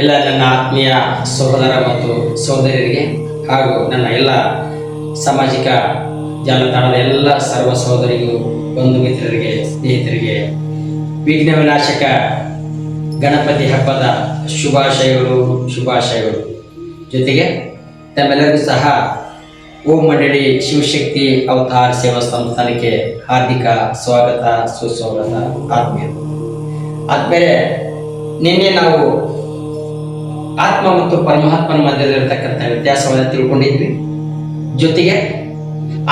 ಎಲ್ಲ ನನ್ನ ಆತ್ಮೀಯ ಸಹೋದರ ಮತ್ತು ಸಹೋದರಿಯರಿಗೆ ಹಾಗೂ ನನ್ನ ಎಲ್ಲ ಸಾಮಾಜಿಕ ಜಾಲತಾಣದ ಎಲ್ಲ ಸರ್ವ ಸಹೋದರಿಗೂ, ಬಂಧು ಮಿತ್ರರಿಗೆ, ಸ್ನೇಹಿತರಿಗೆ, ವಿಘ್ನ ವಿನಾಶಕ ಗಣಪತಿ ಹಬ್ಬದ ಶುಭಾಶಯಗಳು ಶುಭಾಶಯಗಳು. ಜೊತೆಗೆ ತಮ್ಮೆಲ್ಲರಿಗೂ ಸಹ ಓಂ ಮಂಡಳಿ ಶಿವಶಕ್ತಿ ಅವತಾರ ಸೇವಾ ಸಂಸ್ಥಾನಕ್ಕೆ ಹಾರ್ದಿಕ ಸ್ವಾಗತ, ಸುಸ್ವಾಗತ, ಆತ್ಮೀಯ. ಆದ್ಮೇಲೆ ನಿನ್ನೆ ನಾವು ಆತ್ಮ ಮತ್ತು ಪರಮಾತ್ಮನ ಮಧ್ಯದಲ್ಲಿರ್ತಕ್ಕಂಥ ವ್ಯತ್ಯಾಸವನ್ನು ತಿಳ್ಕೊಂಡಿದ್ವಿ. ಜೊತೆಗೆ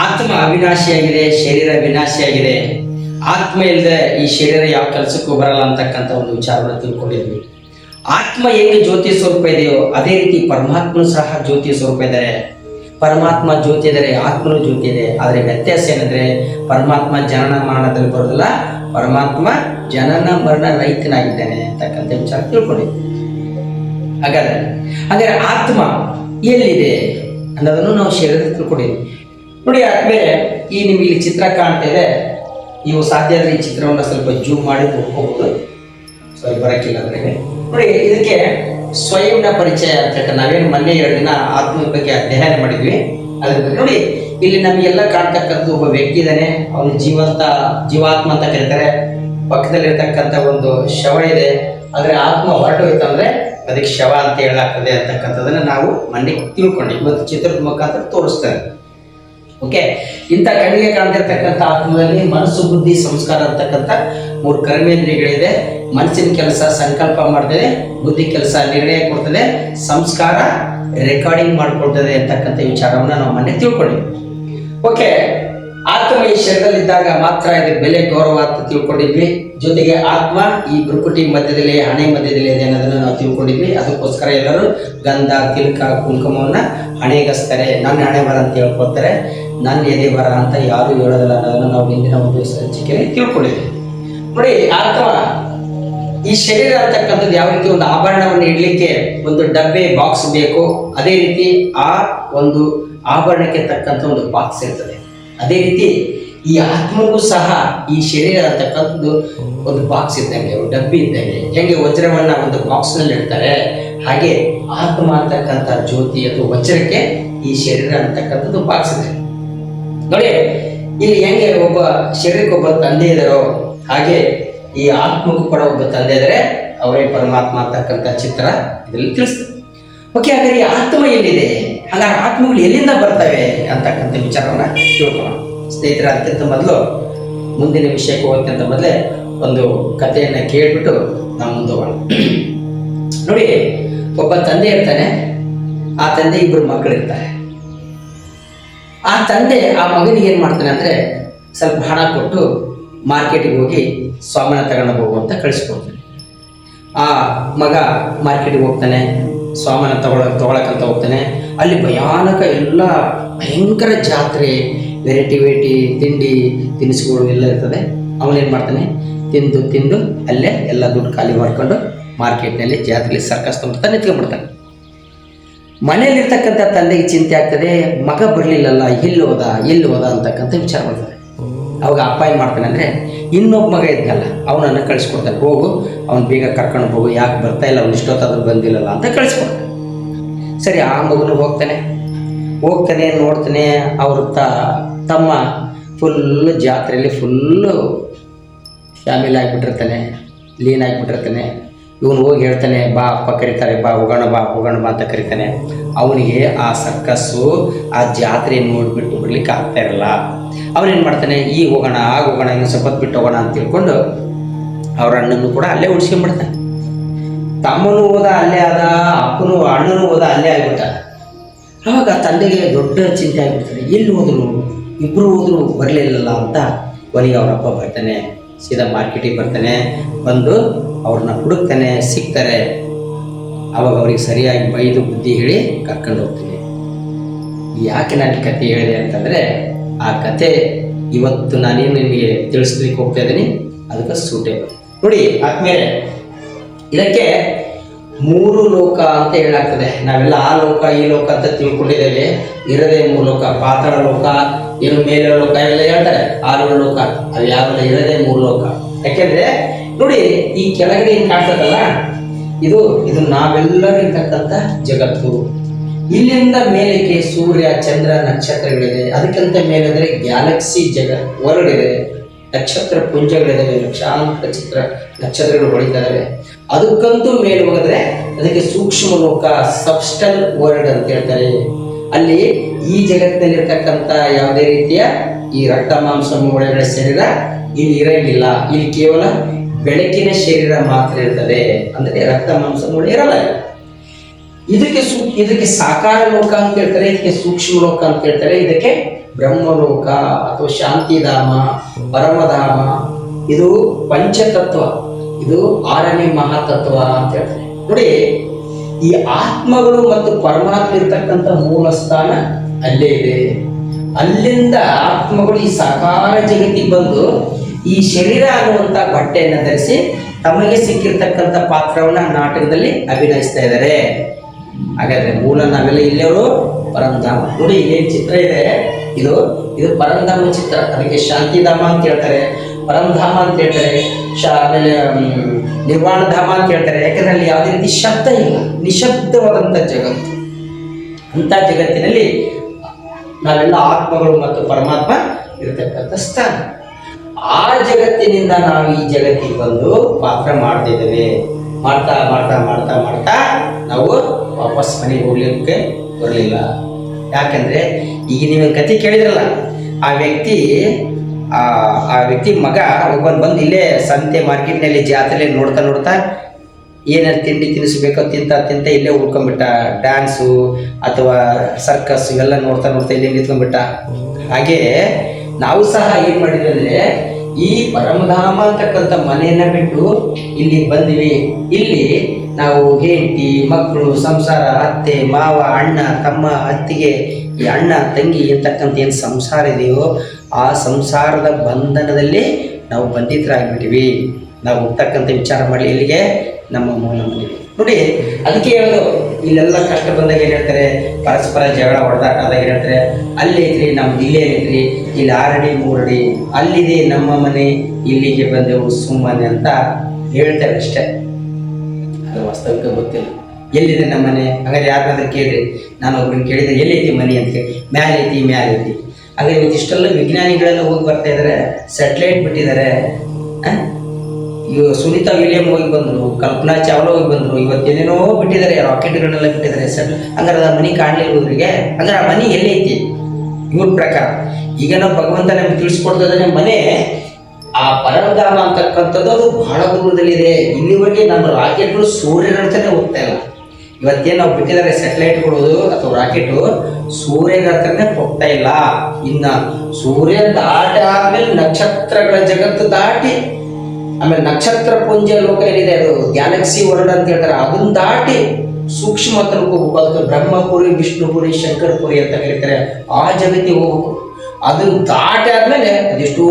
ಆತ್ಮ ಅವಿನಾಶಿಯಾಗಿದೆ, ಶರೀರ ವಿನಾಶಿಯಾಗಿದೆ. ಆತ್ಮ ಇಲ್ಲದೆ ಈ ಶರೀರ ಯಾವ ಕೆಲಸಕ್ಕೂ ಬರಲ್ಲ ಅಂತಕ್ಕಂಥ ಒಂದು ವಿಚಾರವನ್ನು ತಿಳ್ಕೊಂಡಿದ್ವಿ. ಆತ್ಮ ಹೇಗೆ ಜ್ಯೋತಿ ಸ್ವರೂಪ ಇದೆಯೋ ಅದೇ ರೀತಿ ಪರಮಾತ್ಮನು ಸಹ ಜ್ಯೋತಿ ಸ್ವರೂಪ ಇದ್ದಾರೆ. ಪರಮಾತ್ಮ ಜ್ಯೋತಿ ಇದ್ದಾರೆ, ಆತ್ಮನು ಜ್ಯೋತಿ ಇದೆ. ಆದರೆ ವ್ಯತ್ಯಾಸ ಏನಂದ್ರೆ ಪರಮಾತ್ಮ ಜನನ ಮರಣದಲ್ಲಿ ಬರೋದಿಲ್ಲ ಪರಮಾತ್ಮ ಜನನ ಮರಣ ರೈತನಾಗಿದ್ದಾನೆ ಅಂತಕ್ಕಂಥ ವಿಚಾರ ತಿಳ್ಕೊಂಡಿದ್ವಿ. ಹಾಗಾದ್ರೆ ಹಾಗಾದ್ರೆ ಆತ್ಮ ಎಲ್ಲಿದೆ ಅನ್ನೋದನ್ನು ನಾವು ಶರೀರದ ತಿಳ್ಕೊಂಡಿದ್ವಿ ನೋಡಿ, ಆದ್ಮೇಲೆ ಈ ನಿಮಗೆ ಇಲ್ಲಿ ಚಿತ್ರ ಕಾಣ್ತಾ ಇದೆ. ನೀವು ಸಾಧ್ಯ ಆದರೆ ಈ ಚಿತ್ರವನ್ನು ಸ್ವಲ್ಪ ಜೂಮ್ ಮಾಡಿ ಹೋಗ್ಬೋದು ಸ್ವಲ್ಪ ಬರಕ್ಕಿಲ್ಲ ಅಂದ್ರೆ. ನೋಡಿ, ಇದಕ್ಕೆ ಸ್ವಯಂನ ಪರಿಚಯ ಅಂತ ನಾವೇನು ಮೊನ್ನೆ ಎರಡು ದಿನ ಆತ್ಮದ ಬಗ್ಗೆ ಅಧ್ಯಯನ ಮಾಡಿದ್ವಿ. ಅದ್ರ ನೋಡಿ, ಇಲ್ಲಿ ನಮಗೆಲ್ಲ ಕಾಣ್ತಕ್ಕಂಥ ಒಬ್ಬ ವ್ಯಕ್ತಿ ಇದ್ದಾನೆ. ಅವನು ಜೀವಂತ, ಜೀವಾತ್ಮ ಅಂತ ಕರೀತಾರೆ. ಪಕ್ಕದಲ್ಲಿರ್ತಕ್ಕಂಥ ಒಂದು ಶವ ಇದೆ. ಆದರೆ ಆತ್ಮ ಹೊರಟೋಯ್ತಂದ್ರೆ ಅದಕ್ಕೆ ಶವ ಅಂತ ಹೇಳಲಾಗ್ತದೆ ಅಂತಕ್ಕಂಥದ್ದನ್ನು ನಾವು ಮೊನ್ನೆ ತಿಳ್ಕೊಂಡು. ಇವತ್ತು ಚಿತ್ರದ ಮುಖಾಂತರ ತೋರಿಸ್ತಾರೆ ಓಕೆ ಇಂಥ ಕಣ್ಣಿಗೆ ಕಾಣ್ತಿರ್ತಕ್ಕಂಥ ಆತ್ಮದಲ್ಲಿ ಮನಸ್ಸು, ಬುದ್ಧಿ, ಸಂಸ್ಕಾರ ಅಂತಕ್ಕಂಥ ಮೂರು ಕರ್ಮೇಂದ್ರಿಯಗಳಿದೆ. ಮನಸ್ಸಿನ ಕೆಲಸ ಸಂಕಲ್ಪ ಮಾಡ್ತದೆ, ಬುದ್ಧಿ ಕೆಲಸ ನಿರ್ಣಯ ಕೊಡ್ತದೆ, ಸಂಸ್ಕಾರ ರೆಕಾರ್ಡಿಂಗ್ ಮಾಡ್ಕೊಳ್ತದೆ ಅಂತಕ್ಕಂಥ ವಿಚಾರವನ್ನ ನಾವು ಮೊನ್ನೆ ತಿಳ್ಕೊಂಡಿದ್ವಿ ಓಕೆ ಆತ್ಮ ಈ ಶರೀರದಲ್ಲಿದ್ದಾಗ ಮಾತ್ರ ಇದಕ್ಕೆ ಬೆಲೆ ಗೌರವ ಅಂತ ತಿಳ್ಕೊಂಡಿದ್ವಿ. ಜೊತೆಗೆ ಆತ್ಮ ಈ ಪ್ರಕೃತಿ ಮಧ್ಯದಲ್ಲಿ, ಹಣೆ ಮಧ್ಯದಲ್ಲಿ ಇದೆ ಅನ್ನೋದನ್ನ ನಾವು ತಿಳ್ಕೊಂಡಿದ್ವಿ. ಅದಕ್ಕೋಸ್ಕರ ಎಲ್ಲರೂ ಗಂಧ, ತಿಲಕ, ಕುಂಕುಮವನ್ನ ಹಣೆಗಸ್ತಾರೆ. ನನ್ನ ಹಣೆ ಬರ ಅಂತ ಹೇಳ್ಕೊತಾರೆ ನನ್ನ ಎದೆ ಬರ ಅಂತ ಯಾರು ಹೇಳೋದಿಲ್ಲ ಅನ್ನೋದನ್ನು ನಾವು ಹಿಂದಿನ ಒಂದು ಸಂಚಿಕೆಯಲ್ಲಿ ತಿಳ್ಕೊಂಡಿದ್ವಿ. ನೋಡಿ, ಆತ್ಮ ಈ ಶರೀರ ಅಂತಕ್ಕಂಥದ್ದು ಯಾವ ರೀತಿ ಒಂದು ಆಭರಣವನ್ನು ಇಡ್ಲಿಕ್ಕೆ ಒಂದು ಡಬ್ಬೆ ಬಾಕ್ಸ್ ಬೇಕು, ಅದೇ ರೀತಿ ಆ ಒಂದು ಆಭರಣಕ್ಕೆ ತಕ್ಕಂಥ ಒಂದು ಬಾಕ್ಸ್ ಇರ್ತದೆ. ಅದೇ ರೀತಿ ಈ ಆತ್ಮಕ್ಕೂ ಸಹ ಈ ಶರೀರ ಅಂತಕ್ಕಂಥದ್ದು ಒಂದು ಬಾಕ್ಸ್ ಇದ್ದಂಗೆ, ಒಂದು ಡಬ್ಬಿ ಇದ್ದಂಗೆ, ಹೆಂಗೆ ವಜ್ರವನ್ನ ಒಂದು ಬಾಕ್ಸ್ನಲ್ಲಿ ಇಡ್ತಾರೆ, ಹಾಗೆ ಆತ್ಮ ಅಂತಕ್ಕಂಥ ಜ್ಯೋತಿ ಅಥವಾ ವಜ್ರಕ್ಕೆ ಈ ಶರೀರ ಅಂತಕ್ಕಂಥದ್ದು ಬಾಕ್ಸ್ ಇದೆ. ನೋಡಿ, ಇಲ್ಲಿ ಹೆಂಗೆ ಒಬ್ಬ ಶರೀರಕ್ಕೆ ಒಬ್ಬ ತಂದೆ ಇದಾರೋ ಹಾಗೆ ಈ ಆತ್ಮಕ್ಕೂ ಕೂಡ ಒಬ್ಬ ತಂದೆ ಇದ್ದಾರೆ, ಅವರೇ ಪರಮಾತ್ಮ ಅಂತಕ್ಕಂಥ ಚಿತ್ರ ಇದರಲ್ಲಿ ತಿಳಿಸ್ತದೆ ಓಕೆ ಹಾಗಾದ್ರೆ ಈ ಆತ್ಮ ಎಲ್ಲಿದೆ? ಹಾಗಾದ್ರೆ ಆತ್ಮಗಳು ಎಲ್ಲಿಂದ ಬರ್ತವೆ ಅಂತಕ್ಕಂಥ ವಿಚಾರವನ್ನ ತಿಳ್ಕೊಳ್ಳೋಣ ಸ್ನೇಹಿತರ ಅತ್ಯಂತ ಮೊದಲು ಮುಂದಿನ ವಿಷಯಕ್ಕೆ ಹೋಗೋಕ್ಕಿಂತ ಮೊದಲೇ ಒಂದು ಕಥೆಯನ್ನು ಕೇಳ್ಬಿಟ್ಟು ನಾವು ಮುಂದೆ ಹೋಗೋಣ ನೋಡಿ, ಒಬ್ಬ ತಂದೆ ಇರ್ತಾನೆ, ಆ ತಂದೆ ಇಬ್ಬರು ಮಕ್ಕಳಿರ್ತಾರೆ ಆ ತಂದೆ ಆ ಮಗನಿಗೆ ಏನು ಮಾಡ್ತಾನೆ ಅಂದರೆ ಸ್ವಲ್ಪ ಹಣ ಕೊಟ್ಟು ಮಾರ್ಕೆಟಿಗೆ ಹೋಗಿ ಸ್ವಾಮಾನ ತಗೊಂಡು ಹೋಗು ಅಂತ ಕಳಿಸ್ಕೊಡ್ತಾನೆ. ಆ ಮಗ ಮಾರ್ಕೆಟಿಗೆ ಹೋಗ್ತಾನೆ, ಸ್ವಾಮಾನ ತಗೊಳ ತಗೊಳಕಂತ ಹೋಗ್ತಾನೆ. ಅಲ್ಲಿ ಭಯಾನಕ ಎಲ್ಲ ಭಯಂಕರ ಜಾತ್ರೆ ವೆರೈಟಿ ವೆರೈಟಿ ತಿಂಡಿ, ತಿನಿಸುಗಳು ಎಲ್ಲ ಇರ್ತದೆ. ಅವನೇನು ಮಾಡ್ತಾನೆ? ತಿಂದು ತಿಂದು ಅಲ್ಲೇ ಎಲ್ಲ ದುಡ್ಡು ಖಾಲಿ ಮಾಡ್ಕೊಂಡು ಮಾರ್ಕೆಟ್ನಲ್ಲಿ ಜಾತ್ರೆಲಿ ಸರ್ಕಸ್ ತುಂಬಿಡ್ತಾ ನಿಂತ್ಕೊಂಡ್ಬಿಡ್ತಾನೆ. ಮನೆಯಲ್ಲಿರ್ತಕ್ಕಂಥ ತಂದೆಗೆ ಚಿಂತೆ ಆಗ್ತದೆ, ಮಗ ಬರಲಿಲ್ಲಲ್ಲ, ಎಲ್ಲಿ ಹೋದ ಎಲ್ಲಿ ಹೋದ ಅಂತಕ್ಕಂಥ ವಿಚಾರ ಮಾಡ್ತಾರೆ ಅವಾಗ ಅಪ್ಪ ಏನು ಮಾಡ್ತಾನೆ ಅಂದರೆ, ಇನ್ನೊಬ್ಬ ಮಗ ಇದ್ನಲ್ಲ, ಅವನನ್ನು ಕಳಿಸ್ಕೊಡ್ತಾನೆ. ಹೋಗು, ಅವ್ನು ಬೇಗ ಕರ್ಕೊಂಡು ಹೋಗು, ಯಾಕೆ ಬರ್ತಾ ಇಲ್ಲ, ಅವ್ನು ಇಷ್ಟೊತ್ತಾದ್ರೂ ಬಂದಿಲ್ಲಲ್ಲ ಅಂತ ಕಳಿಸ್ಕೊಡ್ತಾನೆ. ಸರಿ, ಆ ಮಗನು ಹೋಗ್ತಾನೆ. ಹೋಗ್ತಾನೆ, ನೋಡ್ತಾನೆ, ಅವ್ರ ತ ತಮ್ಮ ಫುಲ್ಲು ಜಾತ್ರೆಯಲ್ಲಿ ಫುಲ್ಲು ಫ್ಯಾಮಿಲಿ ಆಗಿಬಿಟ್ಟಿರ್ತಾನೆ ಲೀನ್ ಆಗಿಬಿಟ್ಟಿರ್ತಾನೆ. ಇವನು ಹೋಗಿ ಹೇಳ್ತಾನೆ, ಬಾ, ಅಪ್ಪ ಕರೀತಾರೆ, ಬಾ, ಹೋಗೋಣ ಬಾ ಹೋಗೋಣ ಬಾ ಅಂತ ಕರೀತಾನೆ. ಅವನಿಗೆ ಆ ಸರ್ಕಸ್ಸು ಆ ಜಾತ್ರೆ ನೋಡಿಬಿಟ್ಟು ಬಿಡ್ಲಿಕ್ಕೆ ಆಗ್ತಾ ಇರಲ್ಲ. ಅವನೇನು ಮಾಡ್ತಾನೆ ಈಗ ಹೋಗೋಣ ಆಗ ಹೋಗೋಣ, ಇನ್ನು ಹೊತ್ತು ಬಿಟ್ಟು ಹೋಗೋಣ ಅಂತ ತಿಳ್ಕೊಂಡು ಅವ್ರ ಅಣ್ಣನೂ ಕೂಡ ಅಲ್ಲೇ ಉಳಿಸ್ಕೊಂಡ್ಬಿಡ್ತಾನೆ. ತಮ್ಮನೂ ಹೋದ ಅಲ್ಲೇ ಆದ, ಅಪ್ಪನೂ ಅಣ್ಣನೂ ಹೋದ ಅಲ್ಲೇ ಆಗ್ಬಿಟ್ಟ. ಅವಾಗ ತಂದೆಗೆ ದೊಡ್ಡ ಚಿಂತೆ ಆಗಿಬಿಡ್ತಾರೆ ಎಲ್ಲಿ ಹೋದ್ರು ಇಬ್ಬರು ಹೋದ್ರು ಬರಲಿಲ್ಲಲ್ಲ ಅಂತ ಕೊನೆಗೆ ಅವರಪ್ಪ ಬರ್ತಾನೆ, ಸೀದಾ ಮಾರ್ಕೆಟಿಗೆ ಬರ್ತಾನೆ, ಬಂದು ಅವ್ರನ್ನ ಹುಡುಕ್ತಾನೆ, ಸಿಗ್ತಾರೆ. ಅವಾಗ ಅವ್ರಿಗೆ ಸರಿಯಾಗಿ ಬೈದು ಬುದ್ಧಿ ಹೇಳಿ ಕರ್ಕೊಂಡು ಹೋಗ್ತೀನಿ. ಯಾಕೆ ನಾನು ಕತೆ ಹೇಳಿದೆ ಅಂತಂದರೆ, ಆ ಕತೆ ಇವತ್ತು ನಾನೇನು ನಿಮಗೆ ತಿಳಿಸ್ಲಿಕ್ಕೆ ಹೋಗ್ತಾ ಇದ್ದೀನಿ, ಅದಕ್ಕೆ ಸೂಟೇಬಲ್ ನೋಡಿ, ಆದ್ಮೇಲೆ ಇದಕ್ಕೆ ಮೂರು ಲೋಕ ಅಂತ ಹೇಳಾಗ್ತದೆ. ನಾವೆಲ್ಲ ಆ ಲೋಕ, ಈ ಲೋಕ ಅಂತ ತಿಳ್ಕೊಂಡಿದ್ದೇವೆ. ಇರದೇ ಮೂರು ಲೋಕ ಪಾತಾಳ ಲೋಕ ಏನು ಮೇಲೆ ಲೋಕ ಎಲ್ಲ ಹೇಳ್ತಾರೆ. ಆರು ಲೋಕ ಅವು ಯಾವೆಲ್ಲ ಇರದೇ ಮೂರು ಲೋಕ. ಯಾಕೆಂದ್ರೆ, ನೋಡಿ, ಈ ಕೆಳಗಡೆ ಏನ್ ಕಾಣ್ತದಲ್ಲ? ಇದು ಇದು ನಾವೆಲ್ಲರೂ ಇರ್ತಕ್ಕಂಥ ಜಗತ್ತು. ಇಲ್ಲಿಂದ ಮೇಲಕ್ಕೆ ಸೂರ್ಯ, ಚಂದ್ರ, ನಕ್ಷತ್ರಗಳಿದೆ. ಅದಕ್ಕಿಂತ ಮೇಲೆಂದ್ರೆ ಗ್ಯಾಲಕ್ಸಿ ಜಗ ವರ್ಲ್ಡ್ ಇದೆ ನಕ್ಷತ್ರ ಪುಂಜಗಳಿದ್ದಾವೆ ಲಕ್ಷಾಂತರ ಚಿತ್ರ ನಕ್ಷತ್ರಗಳು ಹೊಳಿತಾ ಇದಾವೆ ಅದಕ್ಕಂತೂ ಮೇಲೆ ಹೋಗಿದ್ರೆ ಅದಕ್ಕೆ ಸೂಕ್ಷ್ಮ ಲೋಕ, ಸಬ್ಸ್ಟಲ್ ವರ್ಲ್ಡ್ ಅಂತ ಹೇಳ್ತಾರೆ. ಅಲ್ಲಿ ಈ ಜಗತ್ತಿನಲ್ಲಿರ್ತಕ್ಕಂಥ ಯಾವುದೇ ರೀತಿಯ ಈ ರಕ್ತ ಮಾಂಸ ಮೂಳೆಗಳ ಶರೀರ ಇಲ್ಲಿ ಇರಂಗಿಲ್ಲ ಇಲ್ಲಿ ಕೇವಲ ಬೆಳಕಿನ ಶರೀರ ಮಾತ್ರ ಇರ್ತದೆ. ಅಂದ್ರೆ ರಕ್ತ ಮಾಂಸ ಮೂಳೆ ಇರಲ್ಲ. ಇದಕ್ಕೆ ಸೂ ಇದಕ್ಕೆ ಸಾಕಾರ ಲೋಕ ಅಂತ ಹೇಳ್ತಾರೆ, ಇದಕ್ಕೆ ಸೂಕ್ಷ್ಮ ಲೋಕ ಅಂತ ಹೇಳ್ತಾರೆ. ಇದಕ್ಕೆ ಬ್ರಹ್ಮಲೋಕ ಅಥವಾ ಶಾಂತಿಧಾಮ, ಪರಮಧಾಮ, ಇದು ಪಂಚತತ್ವ, ಇದು ಆರನೇ ಮಹಾತತ್ವ ಅಂತ ಹೇಳ್ತಾರೆ. ನೋಡಿ, ಈ ಆತ್ಮಗಳು ಮತ್ತು ಪರಮಾತ್ಮ ಇರ್ತಕ್ಕಂಥ ಮೂಲ ಸ್ಥಾನ ಅಲ್ಲೇ ಇದೆ. ಅಲ್ಲಿಂದ ಆತ್ಮಗಳು ಈ ಸಕಾಲ ಜಗತ್ತಿಗೆ ಬಂದು ಈ ಶರೀರ ಅನ್ನುವಂಥ ಬಟ್ಟೆಯನ್ನು ಧರಿಸಿ ತಮಗೆ ಸಿಕ್ಕಿರ್ತಕ್ಕಂಥ ಪಾತ್ರವನ್ನ ನಾಟಕದಲ್ಲಿ ಅಭಿನಯಿಸ್ತಾ ಇದ್ದಾರೆ. ಹಾಗಾದ್ರೆ ಮೂಲ ನಾವೆಲ್ಲ ಇಲ್ಲಿಯವರು ಪರಂಧಾಮ. ನೋಡಿ ಏನ್ ಚಿತ್ರ ಇದೆ. ಇದು ಇದು ಪರಂಧಾಮ ಚಿತ್ರ. ಅದಕ್ಕೆ ಶಾಂತಿಧಾಮ ಅಂತ ಹೇಳ್ತಾರೆ. ಪರಂಧಾಮ ಅಂತ ಹೇಳ್ತಾರೆ. ಶಾ, ಆಮೇಲೆ ನಿರ್ವಾಣಧಾಮ ಅಂತ ಹೇಳ್ತಾರೆ. ಯಾಕಂದ್ರೆ ಅಲ್ಲಿ ಯಾವುದೇ ರೀತಿ ಶಬ್ದ ಇಲ್ಲ. ನಿಶಬ್ದವಾದಂಥ ಜಗತ್ತು. ಅಂಥ ಜಗತ್ತಿನಲ್ಲಿ ನಾವೆಲ್ಲ ಆತ್ಮಗಳು ಮತ್ತು ಪರಮಾತ್ಮ ಇರತಕ್ಕಂಥ ಸ್ಥಾನ. ಆ ಜಗತ್ತಿನಿಂದ ನಾವು ಈ ಜಗತ್ತಿಗೆ ಬಂದು ಪಾತ್ರ ಮಾಡ್ತಿದ್ದೇವೆ. ಮಾಡ್ತಾ ಮಾಡ್ತಾ ಮಾಡ್ತಾ ಮಾಡ್ತಾ ನಾವು ವಾಪಸ್ ಮನೆಗೆ ಹೋಗ್ಲಿಕ್ಕೆ ಬರಲಿಲ್ಲ. ಯಾಕಂದ್ರೆ ಈಗ ನೀವು ಕತೆ ಕೇಳಿದ್ರಲ್ಲ, ಆ ವ್ಯಕ್ತಿ ಆ ವ್ಯಕ್ತಿ ಮಗ ಒಬ್ಬನ್ ಬಂದು ಇಲ್ಲೇ ಸಂತೆ ಮಾರ್ಕೆಟ್ನಲ್ಲಿ ಜಾತ್ರೆ ನೋಡ್ತಾ ನೋಡ್ತಾ ಏನೇನು ತಿಂಡಿ ತಿನ್ನಿಸ್ಬೇಕೋ ತಿಂತ ತಿಂತ ಇಲ್ಲೇ ಉಳ್ಕೊಂಡ್ಬಿಟ್ಟ, ಡ್ಯಾನ್ಸು ಅಥವಾ ಸರ್ಕಸ್ ಇವೆಲ್ಲ ನೋಡ್ತಾ ನೋಡ್ತಾ ಇಲ್ಲೇ ನಿಂತ್ಕೊಂಡ್ಬಿಟ್ಟ. ಹಾಗೆ ನಾವು ಸಹ ಏನು ಮಾಡಿದ್ವಿ ಈ ಪರಮಧಾಮ ಅಂತಕ್ಕಂಥ ಮನೆಯನ್ನ ಬಿಟ್ಟು ಇಲ್ಲಿ ಬಂದ್ವಿ. ಇಲ್ಲಿ ನಾವು ಹೆಂಡತಿ ಮಕ್ಕಳು ಸಂಸಾರ, ಅತ್ತೆ, ಮಾವ, ಅಣ್ಣ, ತಮ್ಮ, ಅತ್ತಿಗೆ ಈ ಅಣ್ಣ ತಂಗಿ ಅಂತಕ್ಕಂಥ ಏನು ಸಂಸಾರ ಇದೆಯೋ ಆ ಸಂಸಾರದ ಬಂಧನದಲ್ಲಿ ನಾವು ಬಂಧಿತರಾಗ್ಬಿಟ್ಟಿವಿ. ನಾವು ಹೋಗ್ತಕ್ಕಂಥ ವಿಚಾರ ಮಾಡಿ ಇಲ್ಲಿಗೆ ನಮ್ಮ ಮೂಲ ಮನೆಗೆ ನೋಡಿ, ಅದಕ್ಕೆ ಹೇಳೋದು, ಇಲ್ಲೆಲ್ಲ ಕಷ್ಟ ಬಂದಾಗ ಏನು ಹೇಳ್ತಾರೆ, ಪರಸ್ಪರ ಜಗಳ ಹೊಡೆದಾಟ ಆದಾಗ ಹೇಳ್ತಾರೆ, ಅಲ್ಲಿ ಐತ್ರಿ ನಮ್ದು ಇಲ್ಲಿ ಐತ್ರಿ ಇಲ್ಲಿ ಆರಡಿ, ಮೂರಡಿ, ಅಲ್ಲಿದೆ ನಮ್ಮ ಮನೆ, ಇಲ್ಲಿಗೆ ಬಂದೆವು ಸುಮ್ಮನೆ ಅಂತ ಹೇಳ್ತಾರೆ ಅಷ್ಟೇ. ಅದು ವಾಸ್ತವಿಕ ಗೊತ್ತಿಲ್ಲ. ಎಲ್ಲಿದೆ ನಮ್ಮ ಮನೆ? ಹಾಗಾದ್ರೆ ಯಾರನ್ನಾದ್ರೂ ಕೇಳ್ರಿ. ನಾನು ಒಬ್ರನ್ನ ಕೇಳಿದ ಎಲ್ಲೈತಿ ಮನೆ? ಅಂತ ಕೇಳಿ ಮ್ಯಾಲೆ ಐತಿ ಮ್ಯಾಲೆ ಐತಿ ಹಾಗೆ ಇಷ್ಟೆಲ್ಲ ವಿಜ್ಞಾನಿಗಳೆಲ್ಲ ಹೋಗಿ ಬರ್ತಾ ಇದ್ದಾರೆ ಸ್ಯಾಟಲೈಟ್ ಬಿಟ್ಟಿದ್ದಾರೆ ಇವ ಸುನೀತಾ ವಿಲಿಯಂ ಹೋಗಿ ಬಂದರು, ಕಲ್ಪನಾ ಚಾವ್ಲಾ ಹೋಗಿ ಬಂದರು, ಇವತ್ತು ಏನೇನೋ ಬಿಟ್ಟಿದ್ದಾರೆ ರಾಕೆಟ್ಗಳನ್ನೆಲ್ಲ ಬಿಟ್ಟಿದ್ದಾರೆ ಸರ್, ಹಂಗಾರೆ ಆ ಮನೆ ಕಾಣಲಿಲ್ಲ ಇವ್ರಿಗೆ ಹಂಗಾರೆ ಆ ಮನೆ ಎಲ್ಲೈತಿ? ಇವ್ರ ಪ್ರಕಾರ. ಈಗ ನಾವು ಭಗವಂತ ನಮ್ಗೆ ತಿಳಿಸ್ಕೊಡ್ತದೇ ಮನೆ, ಆ ಪರಮಧಾಮ ಅಂತಕ್ಕಂಥದ್ದು ಅದು ಬಹಳ ದೂರದಲ್ಲಿದೆ. ಇಲ್ಲಿವರೆಗೆ ನಮ್ಮ ರಾಕೆಟ್ಗಳು ಸೂರ್ಯನ ಹತ್ರನೇ ಹೋಗ್ತಾ ಇಲ್ಲ. ಇವತ್ತೇನು ನಾವು ಬಿಟ್ಟಿದ್ದಾರೆ ಸ್ಯಾಟಲೈಟ್ಗಳು ಅಥವಾ ರಾಕೆಟು ಸೂರ್ಯನ ಹತ್ರನೇ ಹೋಗ್ತಾ ಇಲ್ಲ. ಇನ್ನ ಸೂರ್ಯ ದಾಟ ಆದ್ಮೇಲೆ ನಕ್ಷತ್ರಗಳ ಜಗತ್ತು ದಾಟಿ, ಆಮೇಲೆ ನಕ್ಷತ್ರ ಪುಂಜ ಲೋಕ ಏನಿದೆ ಅದು ಗ್ಯಾಲಕ್ಸಿ ವರ್ಲ್ಡ್ ಅಂತ ಹೇಳ್ತಾರೆ, ಅದನ್ನ ದಾಟಿ ಸೂಕ್ಷ್ಮ ಹೋಗ್ಬೇಕು. ಬ್ರಹ್ಮಪುರಿ, ವಿಷ್ಣುಪುರಿ, ಶಂಕರಪುರಿ ಅಂತ ಕರೀತಾರೆ. ಆ ಜಗತ್ತಿ ಹೋಗ್ಬೇಕು. ಅದನ್ನ ದಾಟಿ ಆದ್ಮೇಲೆ ಅದೆಷ್ಟೋ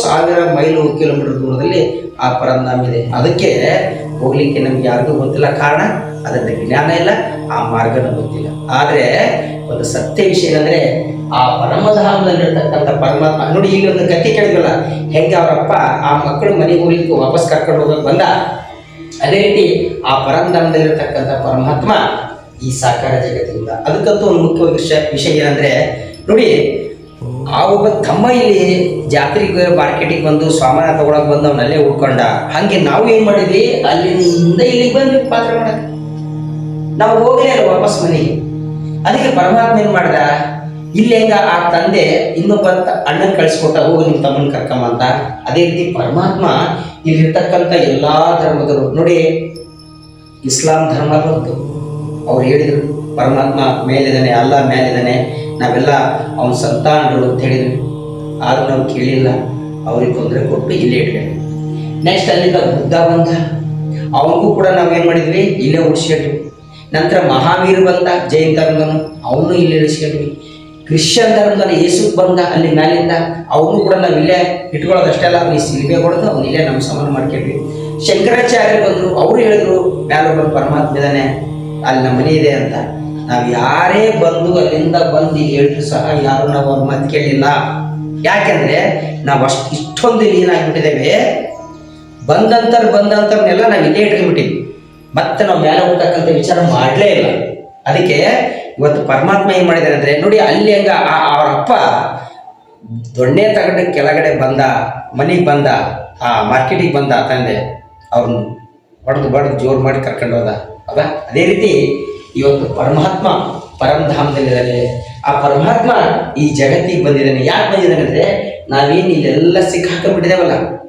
ಸಾವಿರ ಮೈಲು, ಕಿಲೋಮೀಟರ್ ದೂರದಲ್ಲಿ ಆ ಪರಂಧಾಮ ಇದೆ. ಅದಕ್ಕೆ ಹೋಗ್ಲಿಕ್ಕೆ ನಮ್ಗೆ ಯಾರಿಗೂ ಗೊತ್ತಿಲ್ಲ ಕಾರಣ ಅದರ ಜ್ಞಾನ ಇಲ್ಲ, ಆ ಮಾರ್ಗನೂ ಗೊತ್ತಿಲ್ಲ. ಆದರೆ ಒಂದು ಸತ್ಯ ವಿಷಯ ಏನಂದ್ರೆ, ಆ ಪರಮಧಾಮದಲ್ಲಿರ್ತಕ್ಕಂಥ ಪರಮಾತ್ಮ, ನೋಡಿ ಈಗ ಒಂದು ಕತೆ ಕೇಳಿದ್ವಲ್ಲ ಹೆಂಗೆ ಅವರಪ್ಪ ಆ ಮಕ್ಕಳು ಮನೆಗೆ ಹೋಗ್ಲಿಕ್ಕೆ ವಾಪಸ್ ಕರ್ಕೊಂಡು ಹೋಗೋದು ಬಂದ? ಅದೇ ರೀತಿ ಆ ಪರಮಧಾಮದಲ್ಲಿರ್ತಕ್ಕಂಥ ಪರಮಾತ್ಮ ಈ ಸಾಕಾರ ಜಗತ್ತಿಂದ ಅದಕ್ಕಂತೂ ಒಂದು ಮುಖ್ಯ ವಿಷಯ ವಿಷಯ ಏನಂದ್ರೆ, ನೋಡಿ, ಆ ಒಬ್ಬ ತಮ್ಮ ಇಲ್ಲಿ ಜಾತ್ರೆಗೆ ಮಾರ್ಕೆಟಿಗೆ ಬಂದು ಸಾಮಾನ ತಗೊಳಕ್ ಬಂದು ಅವನಲ್ಲೇ ಉಳ್ಕೊಂಡ. ಹಂಗೆ ನಾವು ಏನ್ ಮಾಡಿದ್ವಿ? ಅಲ್ಲಿಂದ ಇಲ್ಲಿಗೆ ಬಂದ್ವಿ ಪಾತ್ರ ಮಾಡಕ್ ನಾವು ಹೋಗ್ಲೇ ಅಲ್ಲ ವಾಪಸ್ ಮನೆಗೆ. ಅದಕ್ಕೆ ಪರಮಾತ್ಮ ಏನ್ ಮಾಡ್ದ? ಇಲ್ಲೇಗ ಆ ತಂದೆ ಇನ್ನೊಬ್ಬ ಅಣ್ಣನ ಕಳಿಸ್ಕೊಟ್ಟ, ಹೋಗು ನಿಮ್ಮ ತಮ್ಮನ್ ಕರ್ಕಮ್ಮ ಅಂತ. ಅದೇ ರೀತಿ ಪರಮಾತ್ಮ ಇಲ್ಲಿರ್ತಕ್ಕಂಥ ಎಲ್ಲಾ ಧರ್ಮದವರು. ನೋಡಿ, ಇಸ್ಲಾಂ ಧರ್ಮ ಬಂತು ಅವ್ರು ಹೇಳಿದ್ರು, ಪರಮಾತ್ಮ ಮೇಲಿದ್ದಾನೆ, ಅಲ್ಲ ಮೇಲಿದ್ದಾನೆ. ನಾವೆಲ್ಲ ಅವನ ಸಂತಾನರು ಅಂತ ಹೇಳಿದ್ರು. ಆದ್ರೂ ನಾವು ಕೇಳಿಲ್ಲ, ಅವ್ರಿಗೆ ತೊಂದರೆ ಕೊಟ್ಟು ಇಲ್ಲೇ ಇಟ್ಕೊಂಡ್ವಿ. ನೆಕ್ಸ್ಟ್ ಅಲ್ಲಿಂದ ಬುದ್ಧ ಬಂದ. ಅವನಿಗೂ ಕೂಡ ನಾವೇನ್ ಮಾಡಿದ್ವಿ? ಇಲ್ಲೇ ಉಳಿಸ್ಕೊಂಡ್ವಿ ನಂತರ ಮಹಾವೀರ್ ಬಂದ, ಜೈನ್ ಧರ್ಮದನು, ಅವನು ಇಲ್ಲಿ ಇಳಿಸ್ಕೊಂಡ್ವಿ. ಕ್ರಿಶ್ಚಿಯನ್ ಧರ್ಮದಲ್ಲಿ ಯೇಸು ಬಂದ, ಅಲ್ಲಿ ಮ್ಯಾಲಿಂದ ಅವನು ಕೂಡ ನಾವು ಇಲ್ಲೇ ಇಟ್ಕೊಳ್ಳೋದಷ್ಟೇ ಅಲ್ಲ ಈ ಸಿಲ್ಬೆ ಕೊಡೋದು, ಅವ್ನು ಇಲ್ಲೇ ನಮ್ಮ ಸಮಾನ ಮಾಡ್ಕೊಂಡ್ವಿ. ಶಂಕರಾಚಾರ್ಯರು ಬಂದರು, ಅವರು ಹೇಳಿದ್ರು ಮ್ಯಾಲೊಬ್ಬ ಪರಮಾತ್ಮ ಇದ್ದಾನೆ ಅಲ್ಲಿ ನಮ್ಮ ಮನೆ ಇದೆ ಅಂತ. ನಾವು ಯಾರೇ ಬಂದು ಅಲ್ಲಿಂದ ಬಂದು ಹೇಳಿದ್ರು ಸಹ ಯಾರು ನಾವು ಅವ್ರ ಮಾತು ಕೇಳಿಲ್ಲ ಯಾಕೆಂದ್ರೆ ನಾವು ಅಷ್ಟು, ಇಷ್ಟೊಂದು ಲೀನಾಗಿಬಿಟ್ಟಿದ್ದೇವೆ. ಬಂದಂತರ್ ಬಂದಂತರ್ನೆಲ್ಲ ನಾವು ಇಲ್ಲೇ ಇಟ್ಕೊಂಡ್ಬಿಟ್ಟಿದ್ವಿ. ಮತ್ತೆ ನಾವು ಮೇಲೆ ಹೋಗ್ತಕ್ಕಂಥ ವಿಚಾರ ಮಾಡಲೇ ಇಲ್ಲ. ಅದಕ್ಕೆ ಇವತ್ತು ಪರಮಾತ್ಮ ಏನು ಮಾಡಿದ್ದಾರೆ ಅಂದರೆ, ನೋಡಿ ಅಲ್ಲಿ ಹಂಗ ಆ- ಅಪ್ಪ ದೊಣ್ಣೆ ತಗೊಂಡು ಕೆಳಗಡೆ ಬಂದ, ಮನೆಗೆ ಬಂದ, ಆ ಮಾರ್ಕೆಟಿಗೆ ಬಂದ ತಂದೆ ಅವ್ರನ್ನ ಹೊಡೆದು ಬಡ್ದು ಜೋರು ಮಾಡಿ ಕರ್ಕೊಂಡು ಹೋದ. ಅದ ಅದೇ ರೀತಿ ಇವತ್ತು ಪರಮಾತ್ಮ ಪರಮಧಾಮದಲ್ಲಿದ್ದಾನೆ ಆ ಪರಮಾತ್ಮ ಈ ಜಗತ್ತಿಗೆ ಬಂದಿದ್ದಾನೆ. ಯಾಕೆ ಬಂದಿದ್ದಾನೆ ಅಂದರೆ, ನಾವೇನು ಇಲ್ಲೆಲ್ಲ ಸಿಕ್ಕಾಕೊಂಡ್ಬಿಟ್ಟಿದ್ದೇವಲ್ಲ.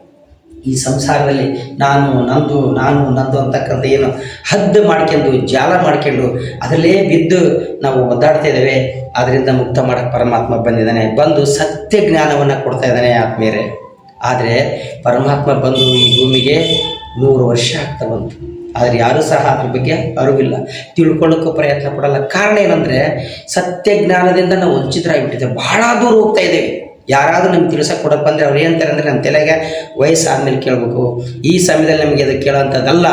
ಈ ಸಂಸಾರದಲ್ಲಿ ನಾನು, ನಂದು ನಾನು, ನಂದು ಅಂತಕ್ಕಂಥ ಏನು ಹದ್ದು ಮಾಡ್ಕೊಂಡು, ಜಾಲ ಮಾಡ್ಕೊಂಡು ಅದರಲ್ಲೇ ಬಿದ್ದು ನಾವು ಒದ್ದಾಡ್ತಾ ಇದ್ದೇವೆ. ಅದರಿಂದ ಮುಕ್ತ ಮಾಡಕ್ಕೆ ಪರಮಾತ್ಮ ಬಂದಿದ್ದಾನೆ. ಬಂದು ಸತ್ಯ ಜ್ಞಾನವನ್ನು ಕೊಡ್ತಾ ಇದ್ದಾನೆ ಆತ್ಮೀಯರೇ. ಆದರೆ ಪರಮಾತ್ಮ ಬಂದು ಈ ಭೂಮಿಗೆ ನೂರು ವರ್ಷ ಆಗ್ತಾ ಬಂತು. ಆದರೆ ಯಾರೂ ಸಹ ಅದ್ರ ಬಗ್ಗೆ ಅರಿವಿಲ್ಲ. ತಿಳ್ಕೊಳ್ಳೋಕ್ಕೂ ಪ್ರಯತ್ನ ಪಡಲ್ಲ. ಕಾರಣ ಏನಂದರೆ ಸತ್ಯ ಜ್ಞಾನದಿಂದ ನಾವು ವಂಚಿತರಾಗಿಬಿಟ್ಟಿದ್ದೇವೆ. ಬಹಳ ದೂರ ಹೋಗ್ತಾ ಇದ್ದೇವೆ. ಯಾರಾದರೂ ನಿಮ್ಗೆ ತಿಳ್ಸಕ್ಕೆ ಕೊಡಕ್ಕೆ ಬಂದರೆ ಅವ್ರು ಏನಂತಾರೆ ಅಂದರೆ ನಮ್ಮ ತಲೆಗೆ ವಯಸ್ಸಾದ್ಮೇಲೆ ಕೇಳಬೇಕು. ಈ ಸಮಯದಲ್ಲಿ ನಮಗೆ ಅದು ಕೇಳೋವಂಥದ್ದಲ್ಲ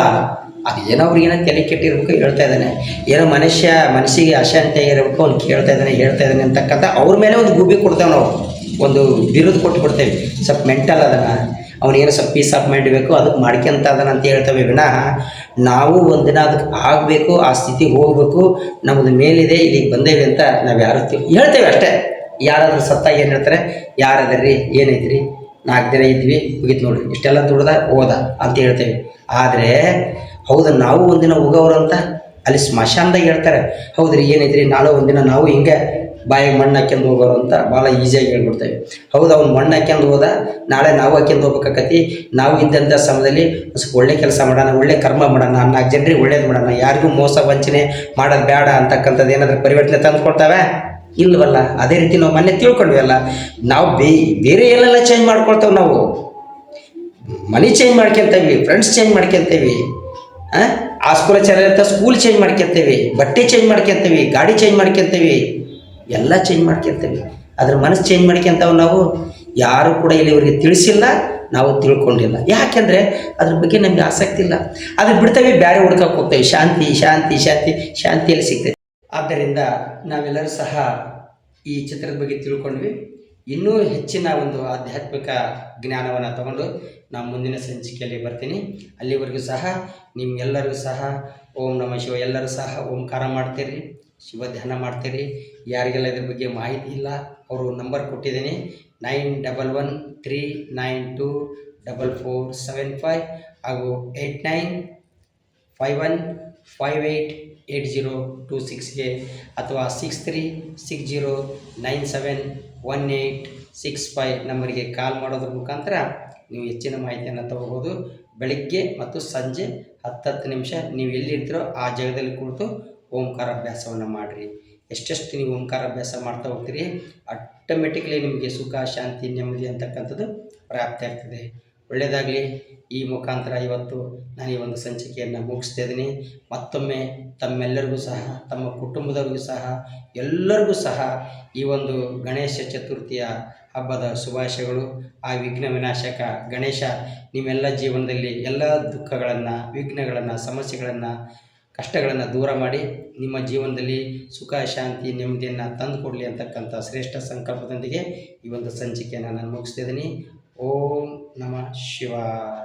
ಅದು ಏನೋ ಅವ್ರಿಗೆ ಏನೋ ತಲೆ ಕೆಟ್ಟಿರ್ಬೇಕು ಹೇಳ್ತಾ ಇದ್ದಾನೆ. ಏನೋ ಮನುಷ್ಯ ಮನಸ್ಸಿಗೆ ಅಶಾಂತಿ ಆಗಿರ್ಬೇಕು ಅವ್ನು ಕೇಳ್ತಾ ಇದ್ದಾನೆ, ಹೇಳ್ತಾ ಇದ್ದಾನೆ ಅಂತಕ್ಕಂಥ ಅವ್ರ ಮೇಲೆ ಒಂದು ಗುಬಿ ಕೊಡ್ತೇವೆ ನಾವು. ಒಂದು ಬಿರುದು ಕೊಟ್ಟು ಕೊಡ್ತೇವೆ. ಸ್ವಲ್ಪ ಮೆಂಟಲ್ ಅದನ್ನು. ಅವನೇನು ಸ್ವಲ್ಪ ಪೀಸ್ ಆಫ್ ಮೈಂಡ್ ಬೇಕು, ಅದಕ್ಕೆ ಮಾಡ್ಕೊಂತ ಅದನ್ನ ಅಂತ ಹೇಳ್ತೇವೆ. ವಿನಃ ನಾವು ಒಂದಿನ ಅದಕ್ಕೆ ಆಗಬೇಕು, ಆ ಸ್ಥಿತಿಗೆ ಹೋಗಬೇಕು ನಮ್ಮದು ಮೇಲಿದೆ, ಇಲ್ಲಿಗೆ ಬಂದೇವೆ ಅಂತ ನಾವು ಯಾರು ಹೇಳ್ತೇವೆ ಅಷ್ಟೇ. ಯಾರಾದ್ರೂ ಸತ್ತಾಗ ಏನು ಹೇಳ್ತಾರೆ? ಯಾರದರ್ರಿ ಏನೈತ್ರಿ ನಾಲ್ಕು ದಿನ ಇದ್ವಿ, ಮುಗಿತು ನೋಡ್ರಿ. ಇಷ್ಟೆಲ್ಲ ದುಡ್ದ ಹೋದ ಅಂತ ಹೇಳ್ತೇವೆ. ಆದರೆ, ಹೌದು, ನಾವು ಒಂದಿನ ಹೋಗೋರು ಅಂತ ಅಲ್ಲಿ ಸ್ಮಶಾನದಾಗ ಹೇಳ್ತಾರೆ. ಹೌದ್ರಿ ಏನೈತ್ರಿ ನಾಳೆ ಒಂದಿನ ನಾವು ಹಿಂಗೆ ಬಾಯಿಗೆ ಮಣ್ಣು ಹಾಕ್ಯಂದು ಹೋಗೋರು ಅಂತ ಭಾಳ ಈಸಿಯಾಗಿ ಹೇಳ್ಬಿಡ್ತೇವೆ. ಹೌದು, ಅವ್ನು ಮಣ್ಣು ಹಾಕ್ಯಂದು ಹೋದ, ನಾಳೆ ನಾವು ಹಾಕ್ಯಂದು ಹೋಗ್ಬೇಕಾಕತಿ. ನಾವು ಇದ್ದಂಥ ಸಮಯದಲ್ಲಿ ಸ್ವಲ್ಪ ಒಳ್ಳೆ ಕೆಲಸ ಮಾಡೋಣ, ಒಳ್ಳೆ ಕರ್ಮ ಮಾಡೋಣ, ನಾಲ್ಕು ಜನರಿಗೆ ಒಳ್ಳೇದು ಮಾಡೋಣ. ಯಾರಿಗೂ ಮೋಸ ವಂಚನೆ ಮಾಡೋದು ಬೇಡ ಅಂತಕ್ಕಂಥದ್ದು ಏನಾದರೂ ಪರಿವರ್ತನೆ ತಂದು ಕೊಡ್ತಾವೆ ಇಲ್ವಲ್ಲ? ಅದೇ ರೀತಿ ನಾವು ಮೊನ್ನೆ ತಿಳ್ಕೊಂಡ್ವಿ ಅಲ್ಲ. ನಾವು ಬೇ, ಬೇರೆ ಎಲ್ಲೆಲ್ಲ ಚೇಂಜ್ ಮಾಡ್ಕೊಳ್ತೇವೆ ನಾವು. ಮನಿ ಚೇಂಜ್ ಮಾಡ್ಕೊಂತೇವಿ ಫ್ರೆಂಡ್ಸ್ ಚೇಂಜ್ ಮಾಡ್ಕೊಂತೇವಿ, ಆ? ಸ್ಕೂಲ್ ಚೆನ್ನಾಗಿರ್ತ ಸ್ಕೂಲ್ ಚೇಂಜ್ ಮಾಡ್ಕೊಂತೇವಿ, ಬಟ್ಟೆ ಚೇಂಜ್ ಮಾಡ್ಕೊಂತೇವಿ, ಗಾಡಿ ಚೇಂಜ್ ಮಾಡ್ಕೊಂತೇವಿ, ಎಲ್ಲ ಚೇಂಜ್ ಮಾಡ್ಕೊಂತೇವಿ. ಅದ್ರ ಮನಸ್ಸು ಚೇಂಜ್ ಮಾಡ್ಕೊಂತಾವ ನಾವು, ಯಾರು ಕೂಡ ಇಲ್ಲಿ ಇವರಿಗೆ ತಿಳಿಸಿಲ್ಲ, ನಾವು ತಿಳ್ಕೊಂಡಿಲ್ಲ. ಯಾಕೆಂದರೆ ಅದ್ರ ಬಗ್ಗೆ ನಮಗೆ ಆಸಕ್ತಿ ಇಲ್ಲ. ಅದ್ರ ಬಿಡ್ತೇವೆ ಬೇರೆ ಹುಡ್ಕಕ್ಕೆ ಹೋಗ್ತೇವೆ. ಶಾಂತಿ ಶಾಂತಿ ಶಾಂತಿ, ಶಾಂತಿಯಲ್ಲಿ ಸಿಗ್ತೈತೆ ಆದ್ದರಿಂದ ನಾವೆಲ್ಲರೂ ಸಹ ಈ ಚಿತ್ರದ ಬಗ್ಗೆ ತಿಳ್ಕೊಂಡ್ವಿ. ಇನ್ನೂ ಹೆಚ್ಚಿನ ಒಂದು ಆಧ್ಯಾತ್ಮಿಕ ಜ್ಞಾನವನ್ನು ತಗೊಂಡು ನಾನು ಮುಂದಿನ ಸಂಚಿಕೆಯಲ್ಲಿ ಬರ್ತೀನಿ. ಅಲ್ಲಿವರೆಗೂ ಸಹ ನಿಮ್ಗೆಲ್ಲರಿಗೂ ಸಹ ಓಂ ನಮ ಶಿವ ಎಲ್ಲರೂ ಸಹ ಓಂಕಾರ ಮಾಡ್ತೀರಿ ಶಿವ ಧ್ಯಾನ ಮಾಡ್ತೀರಿ. ಯಾರಿಗೆಲ್ಲ ಇದ್ರ ಬಗ್ಗೆ ಮಾಹಿತಿ ಇಲ್ಲ, ಅವರು ನಂಬರ್ ಕೊಟ್ಟಿದ್ದೀನಿ. Nine double one three nine two double four seven five ಹಾಗೂ eight nine five one five eight eight zero two ಸಿಕ್ಸ್ಗೆ ಅಥವಾ six three six zero nine seven one eight six five ನಂಬರಿಗೆ ಕಾಲ್ ಮಾಡೋದ್ರ ಮುಖಾಂತರ ನೀವು ಹೆಚ್ಚಿನ ಮಾಹಿತಿಯನ್ನು ತಗೋಬೋದು ಬೆಳಿಗ್ಗೆ ಮತ್ತು ಸಂಜೆ ಹತ್ತತ್ತು ನಿಮಿಷ ನೀವು ಎಲ್ಲಿರ್ತೀರೋ ಆ ಜಾಗದಲ್ಲಿ ಕುಳಿತು ಓಂಕಾರ ಅಭ್ಯಾಸವನ್ನು ಮಾಡಿರಿ. ಎಷ್ಟೆಷ್ಟು ನೀವು ಓಂಕಾರ ಅಭ್ಯಾಸ ಮಾಡ್ತಾ ಹೋಗ್ತೀರಿ ಆಟೋಮೆಟಿಕ್ಲಿ ನಿಮಗೆ ಸುಖ, ಶಾಂತಿ, ನೆಮ್ಮದಿ ಅಂತಕ್ಕಂಥದ್ದು ಪ್ರಾಪ್ತಿ ಆಗ್ತದೆ. ಒಳ್ಳೆಯದಾಗಲಿ ಈ ಮುಖಾಂತರ ಇವತ್ತು ನಾನು ಈ ಒಂದು ಸಂಚಿಕೆಯನ್ನು ಮುಗಿಸ್ತಾ ಮತ್ತೊಮ್ಮೆ ತಮ್ಮೆಲ್ಲರಿಗೂ ಸಹ, ತಮ್ಮ ಕುಟುಂಬದವರಿಗೂ ಸಹ, ಎಲ್ಲರಿಗೂ ಸಹ ಈ ಒಂದು ಗಣೇಶ ಚತುರ್ಥಿಯ ಹಬ್ಬದ ಶುಭಾಶಯಗಳು. ಆ ವಿಘ್ನ ವಿನಾಶಕ ಗಣೇಶ, ನಿಮ್ಮೆಲ್ಲ ಜೀವನದಲ್ಲಿ ಎಲ್ಲ ದುಃಖಗಳನ್ನು, ವಿಘ್ನಗಳನ್ನು, ಸಮಸ್ಯೆಗಳನ್ನು, ಕಷ್ಟಗಳನ್ನು ದೂರ ಮಾಡಿ, ನಿಮ್ಮ ಜೀವನದಲ್ಲಿ ಸುಖ, ಶಾಂತಿ, ನೆಮ್ಮದಿಯನ್ನು ತಂದುಕೊಡಲಿ ಅಂತಕ್ಕಂಥ ಶ್ರೇಷ್ಠ ಸಂಕಲ್ಪದೊಂದಿಗೆ ಈ ಒಂದು ಸಂಚಿಕೆಯನ್ನು ನಾನು ಮುಗಿಸ್ತಿದ್ದೀನಿ ಓಂ ನಮಃ ಶಿವಾಯ